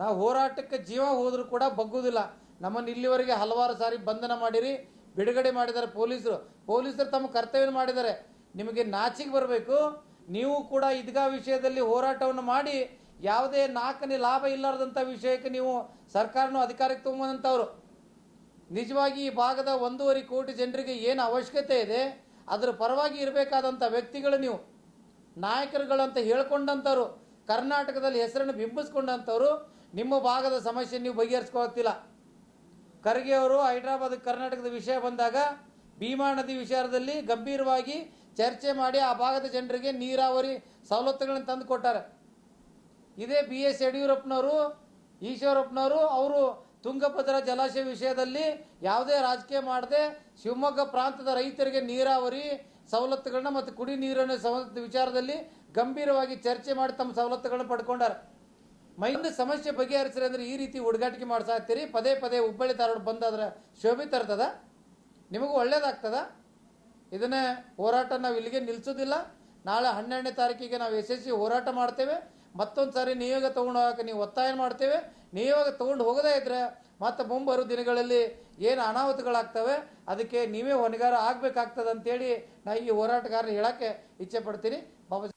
ನಾವು ಹೋರಾಟಕ್ಕೆ ಜೀವ ಹೋದರೂ ಕೂಡ ಬಗ್ಗುವುದಿಲ್ಲ. ನಮ್ಮನ್ನು ಇಲ್ಲಿವರೆಗೆ ಹಲವಾರು ಸಾರಿ ಬಂಧನ ಮಾಡಿರಿ, ಬಿಡುಗಡೆ ಮಾಡಿದ್ದಾರೆ ಪೊಲೀಸರು. ಪೊಲೀಸರು ತಮ್ಮ ಕರ್ತವ್ಯ ಮಾಡಿದ್ದಾರೆ. ನಿಮಗೆ ನಾಚಿಗೆ ಬರಬೇಕು. ನೀವು ಕೂಡ ಇದ್ಗಾ ವಿಷಯದಲ್ಲಿ ಹೋರಾಟವನ್ನು ಮಾಡಿ, ಯಾವುದೇ ನಾಲ್ಕನೇ ಲಾಭ ಇಲ್ಲಾರ್ದಂಥ ವಿಷಯಕ್ಕೆ ನೀವು ಸರ್ಕಾರನು ಅಧಿಕಾರಕ್ಕೆ ತೊಗೊಂಬಂಥವ್ರು ನಿಜವಾಗಿ ಈ ಭಾಗದ ಒಂದೂವರೆ ಕೋಟಿ ಜನರಿಗೆ ಏನು ಅವಶ್ಯಕತೆ ಇದೆ, ಅದರ ಪರವಾಗಿ ಇರಬೇಕಾದಂಥ ವ್ಯಕ್ತಿಗಳು ನೀವು. ನಾಯಕರುಗಳಂತ ಹೇಳ್ಕೊಂಡಂಥವ್ರು, ಕರ್ನಾಟಕದಲ್ಲಿ ಹೆಸರನ್ನು ಬಿಂಬಿಸ್ಕೊಂಡಂಥವ್ರು ನಿಮ್ಮ ಭಾಗದ ಸಮಸ್ಯೆ ನೀವು ಬಗೆಹರಿಸ್ಕೊಳ್ತಿಲ್ಲ ಖರ್ಗೆ ಅವರು ಹೈದರಾಬಾದ್ ಕರ್ನಾಟಕದ ವಿಷಯ ಬಂದಾಗ ಭೀಮಾ ನದಿ ವಿಚಾರದಲ್ಲಿ ಗಂಭೀರವಾಗಿ ಚರ್ಚೆ ಮಾಡಿ ಆ ಭಾಗದ ಜನರಿಗೆ ನೀರಾವರಿ ಸವಲತ್ತುಗಳನ್ನು ತಂದು ಕೊಟ್ಟಾರೆ. ಇದೇ ಬಿ ಎಸ್ ಯಡಿಯೂರಪ್ಪನವರು, ಈಶ್ವರಪ್ಪನವರು, ಅವರು ತುಂಗಭದ್ರಾ ಜಲಾಶಯ ವಿಷಯದಲ್ಲಿ ಯಾವುದೇ ರಾಜಕೀಯ ಮಾಡದೆ ಶಿವಮೊಗ್ಗ ಪ್ರಾಂತದ ರೈತರಿಗೆ ನೀರಾವರಿ ಸವಲತ್ತುಗಳನ್ನ ಮತ್ತು ಕುಡಿ ನೀರಿನ ಸವಲತ್ತು ವಿಚಾರದಲ್ಲಿ ಗಂಭೀರವಾಗಿ ಚರ್ಚೆ ಮಾಡಿ ತಮ್ಮ ಸವಲತ್ತುಗಳನ್ನ ಪಡ್ಕೊಂಡಾರೆ. ಮೈಂದ ಸಮಸ್ಯೆ ಬಗೆಹರಿಸ್ರಿ ಅಂದ್ರೆ ಈ ರೀತಿ ಹುಡುಗಾಟಿಕೆ ಮಾಡ್ಸಾಕ್ತೀರಿ ಪದೇ ಪದೇ ಹುಬ್ಬಳ್ಳಿ ಧಾರವಾಡ ಅದರ ಶೋಭೆ ತರ್ತದ? ನಿಮಗೂ ಒಳ್ಳೇದಾಗ್ತದ? ಇದನ್ನೇ ಹೋರಾಟ ನಾವು ಇಲ್ಲಿಗೆ ನಿಲ್ಸೋದಿಲ್ಲ. ನಾಳೆ ಹನ್ನೆರಡನೇ ತಾರೀಕಿಗೆ ನಾವು ಯಶಸ್ವಿ ಹೋರಾಟ ಮಾಡ್ತೇವೆ. ಮತ್ತೊಂದು ಸಾರಿ ನಿಯೋಗ ತೊಗೊಂಡು ಹೋಗಕ್ಕೆ ನೀವು ಒತ್ತಾಯ ಮಾಡ್ತೇವೆ. ನಿಯೋಗ ತೊಗೊಂಡು ಹೋಗದೇ ಇದ್ರೆ ಮತ್ತೆ ಮುಂಬರುವ ದಿನಗಳಲ್ಲಿ ಏನು ಅನಾಹುತಗಳಾಗ್ತವೆ? ಅದಕ್ಕೆ ನೀವೇ ಹೊಣೆಗಾರ ಆಗಬೇಕಾಗ್ತದೆ ಅಂತೇಳಿ ನಾ ಈ ಹೋರಾಟಗಾರರು ಹೇಳೋಕ್ಕೆ ಇಚ್ಛೆ ಪಡ್ತೀನಿ. ಬಾಬಾ